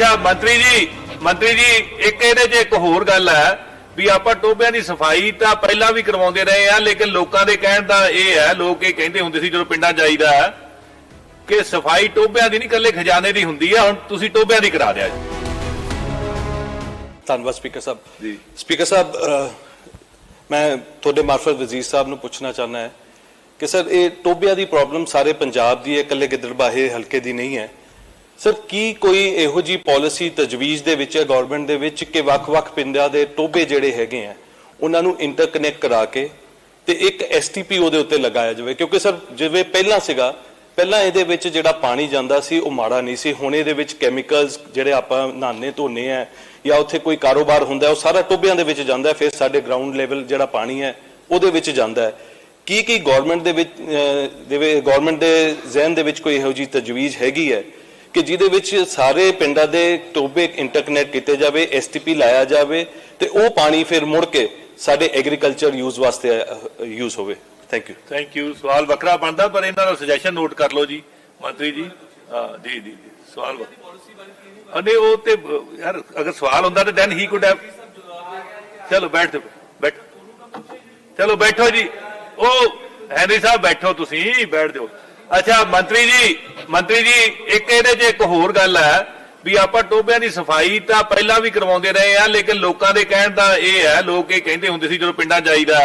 ਅੱਛਾ ਮੰਤਰੀ ਜੀ ਮੰਤਰੀ ਜੀ ਇੱਕ ਇਹਦੇ 'ਚ ਇੱਕ ਹੋਰ ਗੱਲ ਹੈ ਵੀ ਆਪਾਂ ਟੋਬਿਆਂ ਦੀ ਸਫ਼ਾਈ ਤਾਂ ਪਹਿਲਾਂ ਵੀ ਕਰਵਾਉਂਦੇ ਰਹੇ ਆ ਲੇਕਿਨ ਲੋਕਾਂ ਦੇ ਕਹਿਣ ਦਾ ਇਹ ਹੈ ਲੋਕ ਇਹ ਕਹਿੰਦੇ ਹੁੰਦੇ ਸੀ ਜਦੋਂ ਪਿੰਡਾਂ ਜਾਈਦਾ ਕਿ ਸਫ਼ਾਈ ਟੋਬਿਆਂ ਦੀ ਨਹੀਂ ਇਕੱਲੇ ਖਜ਼ਾਨੇ ਦੀ ਹੁੰਦੀ ਆ ਹੁਣ ਤੁਸੀਂ ਟੋਬਿਆਂ ਦੀ ਕਰਾ ਦਿਆ ਜੀ। ਧੰਨਵਾਦ ਸਪੀਕਰ ਸਾਹਿਬ। ਜੀ। ਸਪੀਕਰ ਸਾਹਿਬ ਮੈਂ ਤੁਹਾਡੇ ਮਾਰਫਤ ਵਜ਼ੀਰ ਸਾਹਿਬ ਨੂੰ ਪੁੱਛਣਾ ਚਾਹੁੰਦਾ ਹੈ ਕਿ ਸਰ ਇਹ ਟੋਬਿਆਂ ਦੀ ਪ੍ਰੋਬਲਮ ਸਾਰੇ ਪੰਜਾਬ ਦੀ ਹੈ ਇਕੱਲੇ ਗਿੱਦੜਬਾਹੇ ਹਲਕੇ ਦੀ ਨਹੀਂ ਹੈ। ਸਰ ਕੀ ਕੋਈ ਇਹੋ ਜੀ ਪਾਲਿਸੀ ਤਜਵੀਜ਼ ਦੇ ਵਿੱਚ ਹੈ ਗਵਰਨਮੈਂਟ ਦੇ ਵਿੱਚ ਕਿ ਵੱਖ-ਵੱਖ ਪਿੰਡਾਂ ਦੇ ਟੋਬੇ ਜਿਹੜੇ ਹੈਗੇ ਆ ਉਹਨਾਂ ਨੂੰ ਇੰਟਰਕਨੈਕਟ ਕਰਾ ਕੇ ਤੇ ਇੱਕ ਐਸਟੀਪੀ ਉਹਦੇ ਉੱਤੇ ਲਗਾਇਆ ਜਾਵੇ? ਕਿਉਂਕਿ ਸਰ ਜਿਵੇਂ ਪਹਿਲਾਂ ਸੀਗਾ ਪਹਿਲਾਂ ਇਹਦੇ ਵਿੱਚ ਜਿਹੜਾ ਪਾਣੀ ਜਾਂਦਾ ਸੀ ਉਹ ਮਾੜਾ ਨਹੀਂ ਸੀ। ਹੁਣ ਇਹਦੇ ਵਿੱਚ ਕੈਮੀਕਲਸ ਜਿਹੜੇ ਆਪਾਂ ਨਹਾਣੇ ਧੋਨੇ ਆ ਜਾਂ ਉੱਥੇ ਕੋਈ ਕਾਰੋਬਾਰ ਹੁੰਦਾ ਉਹ ਸਾਰਾ ਟੋਬਿਆਂ ਦੇ ਵਿੱਚ ਜਾਂਦਾ ਫਿਰ ਸਾਡੇ ਗਰਾਊਂਡ ਲੈਵਲ ਜਿਹੜਾ ਪਾਣੀ ਹੈ ਉਹਦੇ ਵਿੱਚ ਜਾਂਦਾ ਹੈ। ਕੀ ਕੀ ਗਵਰਨਮੈਂਟ ਦੇ ਵਿੱਚ ਅਹ, ਦੇ ਗਵਰਨਮੈਂਟ ਦੇ ਜ਼ਿਹਨ ਦੇ ਵਿੱਚ ਕੋਈ ਇਹੋ ਜੀ ਤਜਵੀਜ਼ ਹੈਗੀ ਹੈ? ਕਿ ਜਿਹਦੇ ਵਿੱਚ ਸਾਰੇ ਪਿੰਡਾਂ ਦੇ ਟੋਬੇ ਇੰਟਰਕਨੈਕਟ ਕੀਤੇ ਜਾਵੇ ਐਸਟੀਪੀ ਲਾਇਆ ਜਾਵੇ ਤੇ ਉਹ ਪਾਣੀ ਫਿਰ ਮੁੜ ਕੇ ਸਾਡੇ ਐਗਰੀਕਲਚਰ ਯੂਜ਼ ਵਾਸਤੇ ਯੂਜ਼ ਹੋਵੇ। ਥੈਂਕ ਯੂ ਥੈਂਕ ਯੂ ਸਵਾਲ ਵੱਖਰਾ ਬਣਦਾ, ਪਰ ਇਹਨਾਂ ਦਾ ਸੁਜੈਸ਼ਨ ਨੋਟ ਕਰ ਲਓ ਜੀ। ਮੰਤਰੀ ਜੀ ਜੀ ਜੀ ਸਵਾਲ ਅਨੇ ਉਹ ਤੇ, ਯਾਰ, ਅਗਰ ਸਵਾਲ ਹੁੰਦਾ ਤਾਂ ਦੈਨ ਹੀ ਕੁਡ ਹੈਵ ਚਲੋ ਬੈਠ ਜਾਓ ਬੈਠ। ਚਲੋ ਬੈਠੋ ਜੀ। ਉਹ ਹੈਨਰੀ ਸਾਹਿਬ, ਬੈਠੋ ਤੁਸੀਂ, ਬੈਠ ਜਾਓ। ਅੱਛਾ, ਮੰਤਰੀ ਜੀ ਮੰਤਰੀ ਜੀ, ਇੱਕ ਇਹਦੇ 'ਚ ਇੱਕ ਹੋਰ ਗੱਲ ਹੈ ਵੀ ਆਪਾਂ ਟੋਬਿਆਂ ਦੀ ਸਫ਼ਾਈ ਤਾਂ ਪਹਿਲਾਂ ਵੀ ਕਰਵਾਉਂਦੇ ਰਹੇ ਆ, ਲੇਕਿਨ ਲੋਕਾਂ ਦੇ ਕਹਿਣ ਦਾ ਇਹ ਹੈ, ਲੋਕ ਇਹ ਕਹਿੰਦੇ ਹੁੰਦੇ ਸੀ ਜਦੋਂ ਪਿੰਡਾਂ ਜਾਈਦਾ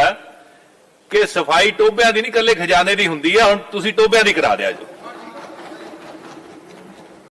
ਕਿ ਸਫ਼ਾਈ ਟੋਬਿਆਂ ਦੀ ਨਹੀਂ, ਇਕੱਲੇ ਖਜ਼ਾਨੇ ਦੀ ਹੁੰਦੀ ਆ, ਹੁਣ ਤੁਸੀਂ ਟੋਬਿਆਂ ਦੀ ਕਰਾ ਦਿਆ ਜੀ।